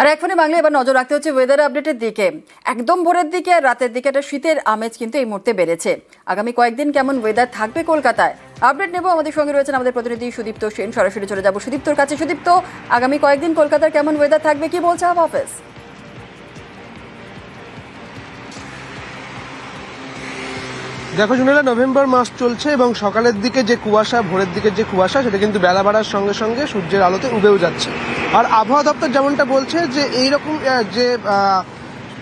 আর এখনই বাংলা এবার নজর রাখতে হচ্ছে ওয়েদার আপডেটের দিকে। একদম ভোরের দিকে আর রাতের দিকে একটা শীতের আমেজ কিন্তু এই মুহূর্তে বেড়েছে। আগামী কয়েকদিন কেমন ওয়েদার থাকবে কলকাতায়? আপডেট নেব আমাদের সঙ্গে রয়েছেন আমাদের প্রতিনিধি সুদীপ্ত সেন। সরাসরি চলে যাব সুদীপ্তর কাছে। সুদীপ্ত, আগামী কয়েকদিন কলকাতার কেমন ওয়েদার থাকবে কি বলছে হাওয়া অফিস দেখো শুনেলে নভেম্বর মাস চলছে এবং সকালের দিকে যে কুয়াশা, ভোরের দিকে যে কুয়াশা, সেটা কিন্তু বেলা বাড়ার সঙ্গে সঙ্গে সূর্যের আলোতে উবেও যাচ্ছে। আর আবহাওয়া দপ্তর যেমনটা বলছে যে এই রকম যে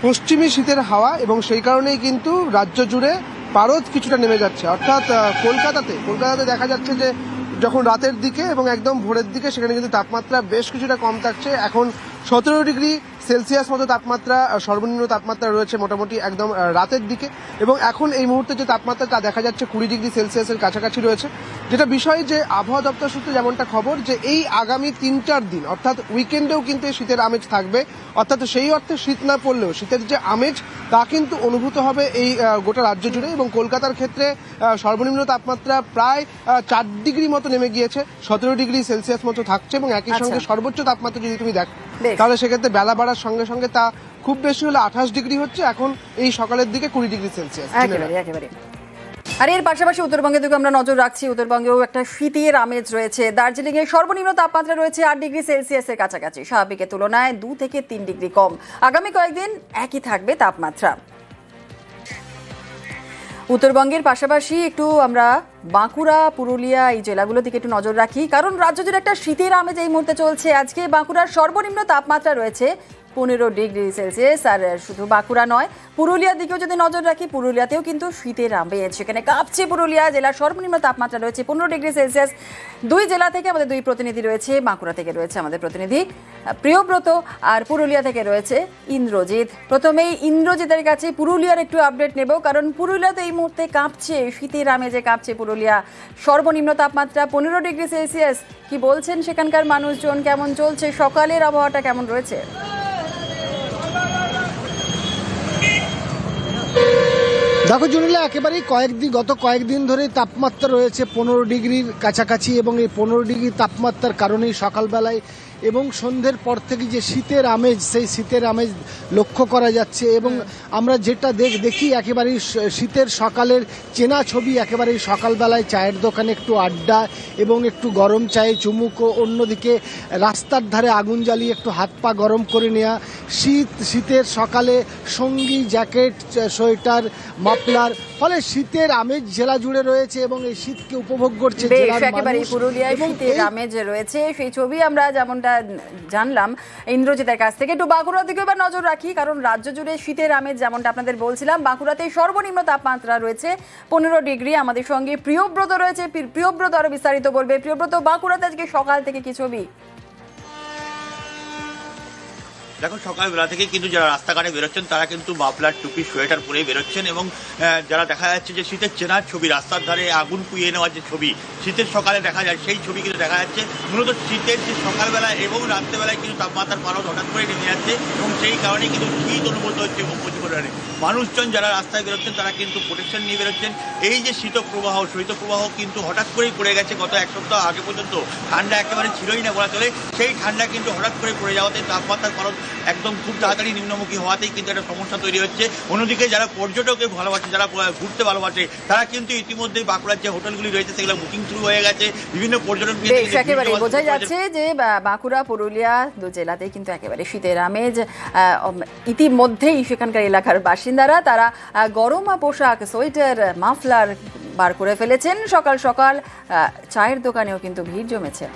পশ্চিমী শীতের হাওয়া এবং সেই কারণেই কিন্তু রাজ্য জুড়ে পারদ কিছুটা নেমে যাচ্ছে। অর্থাৎ কলকাতাতে কলকাতাতে দেখা যাচ্ছে যে যখন রাতের দিকে এবং একদম ভোরের দিকে সেখানে কিন্তু তাপমাত্রা বেশ কিছুটা কম থাকছে। এখন সতেরো ডিগ্রি সেলসিয়াস মতো তাপমাত্রা সর্বনিম্ন তাপমাত্রা রয়েছে মোটামুটি একদম রাতের দিকে এবং এখন এই মুহূর্তে যে তাপমাত্রা তা দেখা যাচ্ছে কুড়ি ডিগ্রি সেলসিয়াসের কাছাকাছি রয়েছে যেটা বিষয় যে আবহাওয়া দপ্তর সূত্রে যেমনটা খবর যে এই আগামী তিন চার দিন অর্থাৎ উইকেন্ডেও কিন্তু এই শীতের আমেজ থাকবে অর্থাৎ সেই অর্থে শীত না পড়লেও শীতের যে আমেজ তা কিন্তু অনুভূত হবে এই গোটা রাজ্য জুড়ে এবং কলকাতার ক্ষেত্রে সর্বনিম্ন তাপমাত্রা প্রায় চার ডিগ্রি মতো নেমে গিয়েছে সতেরো ডিগ্রি সেলসিয়াস মতো থাকছে এবং একই সঙ্গে আচ্ছা। সর্বোচ্চ তাপমাত্রা যদি তুমি দেখো। তাহলে সেক্ষেত্রে বেলা বাড়ার সঙ্গে সঙ্গে তা খুব বেশি হলে আঠাশ ডিগ্রি হচ্ছে এখন এই সকালের দিকে কুড়ি ডিগ্রি সেলসিয়াস। একেবারে একেবারে। আর এর পাশাপাশি উত্তরবঙ্গের দিকে আমরা নজর রাখছি উত্তরবঙ্গেও একটা শীতের আমেজ রয়েছে। দার্জিলিং এর সর্বনিম্ন তাপমাত্রা রয়েছে আট ডিগ্রি সেলসিয়াসের কাছাকাছি স্বাভাবিকের তুলনায় দু থেকে তিন ডিগ্রি কম। আগামী কয়েকদিন একই থাকবে তাপমাত্রা। উত্তরবঙ্গের পাশাপাশি একটু আমরা বাঁকুড়া, পুরুলিয়া এই জেলাগুলো দিকে একটু নজর রাখি। কারণ রাজ্য জুড়ে একটা শীতের আমেজ এই মুহূর্তে চলছে। আজকে বাঁকুড়ার সর্বনিম্ন তাপমাত্রা রয়েছে পনেরো ডিগ্রি সেলসিয়াস, আর শুধু বাঁকুড়া নয়, পুরুলিয়ার দিকেও যদি নজর রাখি, পুরুলিয়াতেও কিন্তু শীতের আমেজ। সেখানে কাঁপছে পুরুলিয়া, জেলার সর্বনিম্ন তাপমাত্রা রয়েছে পনেরো ডিগ্রি সেলসিয়াস। দুই জেলা থেকে আমাদের দুই প্রতিনিধি রয়েছে, বাঁকুড়া থেকে রয়েছে আমাদের প্রতিনিধি প্রিয়ব্রত, আর পুরুলিয়া থেকে রয়েছে ইন্দ্রজিৎ। প্রথমেই ইন্দ্রজিতের কাছে পুরুলিয়ার একটু আপডেট নেব, কারণ পুরুলিয়াতে এই মুহূর্তে কাঁপছে, শীতের আমেজে কাঁপছে পুরুলিয়া। সর্বনিম্ন তাপমাত্রা পনেরো ডিগ্রি সেলসিয়াস। কি বলছেন সেখানকার মানুষজন? কেমন চলছে? সকালের আবহাওয়াটা কেমন রয়েছে? দেখো জুনিলা, একেবারেই কয়েকদিন, গত কয়েকদিন ধরে তাপমাত্রা রয়েছে পনেরো ডিগ্রির কাছাকাছি এবং এই পনেরো ডিগ্রি তাপমাত্রার কারণেই সকালবেলায় এবং সন্ধ্যের পর থেকে যে শীতের আমেজ সেই শীতের আমেজ লক্ষ্য করা যাচ্ছে এবং আমরা যেটা দেখ দেখি একেবারেই শীতের সকালের চেনা ছবি একেবারেই সকালবেলায় চায়ের দোকানে একটু আড্ডা এবং একটু গরম চায়ে চুমুক ও অন্যদিকে রাস্তার ধারে আগুন জ্বালিয়ে একটু হাত পা গরম করে নেওয়া শীত শীতের সকালে সঙ্গী জ্যাকেট সোয়েটার মাফলার ফলে শীতের আমেজ জেলা জুড়ে রয়েছে এবং এই শীতকে উপভোগ করছে একেবারে। পুরুলিয়ায় এবং শীতের এই- আমেজ রয়েছে সেই ছবি আমরা যেমনটা জানলাম ইন্দ্রজিতের কাছ থেকে। একটু বাঁকুড়ার দিকে এবার নজর রাখি, কারণ রাজ্য জুড়ে শীতের আমেজ যেমনটা আপনাদের বলছিলাম, বাঁকুড়াতে সর্বনিম্ন তাপমাত্রা রয়েছে পনেরো ডিগ্রি। আমাদের সঙ্গে প্রিয়ব্রত রয়েছে, প্রিয়ব্রত আরও বিস্তারিত বলবে। প্রিয়ব্রত, বাঁকুড়াতে আজকে সকাল থেকে কি ছবি? দেখো সকালবেলা থেকে কিন্তু যারা রাস্তাঘাটে বেরোচ্ছেন, তারা কিন্তু মাফলার টুপি, সোয়েটার পরে বেরোচ্ছেন এবং যারা দেখা যাচ্ছে যে শীতের চেনার ছবি, রাস্তার ধারে আগুন পুড়িয়ে নেওয়ার যে ছবি, শীতের সকালে দেখা যায়, সেই ছবি কিন্তু দেখা যাচ্ছে। মূলত শীতের যে সকালবেলা এবং রাত্রেবেলায় কিন্তু তাপমাত্রার পারদ হঠাৎ করে নেমে যাচ্ছে এবং সেই কারণে কিন্তু শীত অনুভূত হচ্ছে পরিমাণে মানুষজন যারা রাস্তায় বেরোচ্ছেন, তারা কিন্তু প্রোটেকশন নিয়ে বেরোচ্ছেন। এই যে শীত প্রবাহ শৈত প্রবাহ কিন্তু হঠাৎ করেই পড়ে গেছে গত এক সপ্তাহ আগে পর্যন্ত। ঠান্ডা একেবারে ছিলই না বলা চলে। সেই ঠান্ডা কিন্তু হঠাৎ করে পড়ে যাওয়াতে তাপমাত্রার পারদ একদম খুব তাড়াতাড়ি নিম্নমুখী হওয়াতেই কিন্তু একটা সমস্যা তৈরি হচ্ছে। অন্যদিকে যারা পর্যটককে ভালোবাসে যারা ঘুরতে ভালোবাসে তারা কিন্তু ইতিমধ্যেই বাঁকুড়ার যে হোটেলগুলি রয়েছে সেগুলো বুকিং শুরু হয়ে গেছে। বিভিন্ন পর্যটন একেবারে বোঝা যাচ্ছে যে বাঁকুড়া পুরুলিয়া দু জেলাতেই কিন্তু একেবারে শীতের আমেজ। আহ, ইতিমধ্যেই সেখানকার এলাকার বাসিন্দারা তারা গরম পোশাক সোয়েটার মাফলার বার করে ফেলেছেন। সকাল সকাল আহ, চায়ের দোকানেও কিন্তু ভিড় জমেছে।